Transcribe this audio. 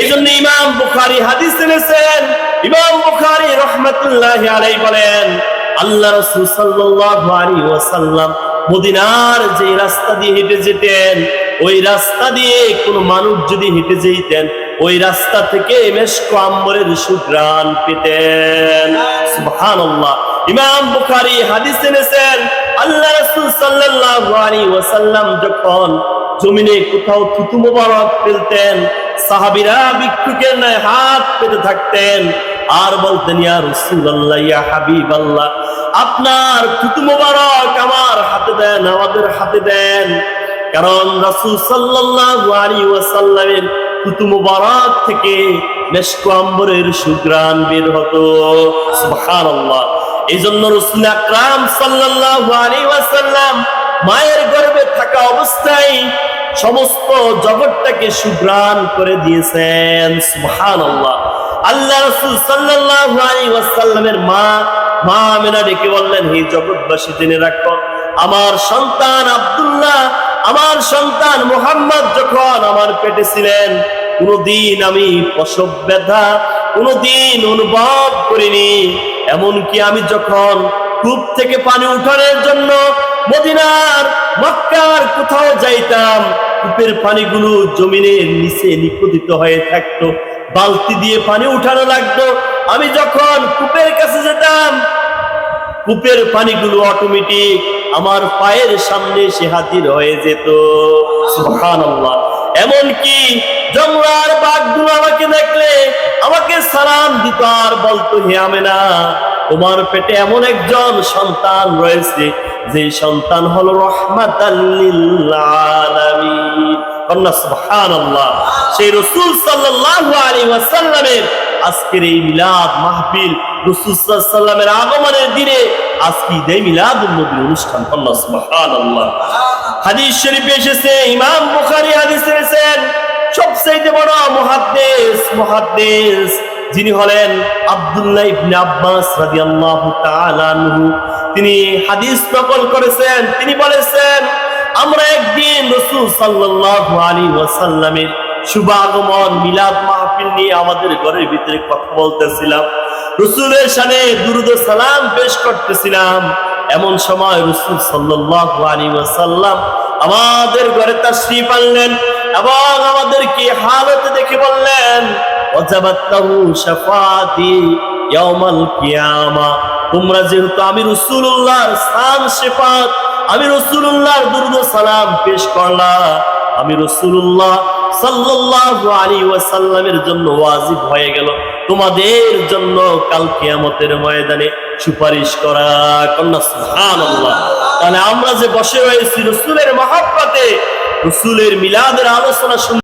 এই জন্য ইমাম বুখারি হাদিস এনেছেন। ইমাম বুখারি রহমতুল্লাহ আলাই বলেন, আল্লাহ রসুল সাল্লাল্লাহু আলাইহি ওয়াসাল্লাম মদিনার যে রাস্তা দিয়ে হেঁটে যেতেন, ওই রাস্তা দিয়ে কোন মানুষ যদি হেঁটে যেতেন, ওই রাস্তা থেকে মেশকো আম্বরের সুগ্রাণ পেতেন। সুবহানাল্লাহ। ইমাম বুখারী হাদিস এনেছেন, আল্লাহ রাসূল সাল্লাল্লাহু আলাইহি ওয়াসাল্লাম যখন জমিনে কোথাও থুতু মোবারক ফেলতেন সাহাবীরা ভিক্ষুকের ন্যায় হাত পেতে থাকতেন। আর বলতেন, ইয়া রাসূলুল্লাহ, ইয়া হাবিবাল্লাহ, আপনার থুতু মোবারক আমার হাতে দেন, আমাদের হাতে দেন। কারণ রাসূল সাল্লাল্লাহু আলাইহি ওয়াসাল্লামের থুতু মোবারক থেকে মেশকো আম্বরের সুগ্রাণ বের হতো। সুবহানাল্লাহ। এই জন্য রসুল আকরাম সাল্লাল্লাহু আলাইহি ওয়াসাল্লাম মায়ের গর্ভে থাকা অবস্থায় সমস্ত জগৎটাকে সুগ্রাণ করে দিয়েছেন। সুবহানাল্লাহ। আল্লাহ রাসূল সাল্লাল্লাহু আলাইহি ওয়াসাল্লামের মা মা আমেনা ডেকে বললেন, হে জগৎবাসী, জেনে রাখো, আমার সন্তান আব্দুল্লাহ, আমার সন্তান মোহাম্মদ যখন আমার পেটে ছিলেন, কোনদিন আমি প্রসব ব্যথা, কোনদিন অনুভব করিনি। এমনকি আমি যখন কূপ থেকে পানি উঠানোর জন্য মদিনার মক্কার কোথাও যাইতাম, কূপের পানিগুলো জমিনের নিচে নিপতিত হয়ে থাকতো, বালতি দিয়ে পানি উঠানো লাগতো। আমি যখন কূপের কাছে যেতাম, কূপের পানিগুলো অটোমেটিক আমার পায়ের সামনে এসে হাজির হয়ে যেত। সুবহানাল্লাহ। এমনকি জঙ্গলার বাঘগুলো আমাকে দেখলে আমাকে সালাম দিত, আর বলতো হে আমেনা, তোমার পেটে এমন একজন সন্তান রয়েছে যে সন্তান হলো ওয়াসাল্লামের আগমনের দিনে অনুষ্ঠান। শরীফে এসেছে বড় মুহাদ্দিস মুহাদ্দিস যিনি হলেন আব্দুল্লাহ আব্বাস তিনি হাদিস নকল করেছেন। তিনি বলেছেন, আমরা একদিন রাসূল সাল্লাল্লাহু আলাইহি ওয়াসাল্লামের শুভ আগমন মিলাদ মাহফিল নিয়ে আমাদের ঘরের ভিতরে কথা বলতেছিলাম। রসুলের সামনে দুরুদ সালাম পেশ করতেছিলাম। এমন সময় রসুল সাল্লাল্লাহু আলাইহি ওয়াসাল্লাম আমাদের ঘরে তাশরীফ আনলেন এবং আমাদেরকে হালতে দেখে বললেন ওয়াজিব হয়ে গেল। তোমাদের জন্য কাল কিয়ামতের ময়দানে সুপারিশ করা কন্যা তাহলে আমরা যে বসে রয়েছি রাসূলের মহব্বতে, রসুলের মিলাদের আলোচনা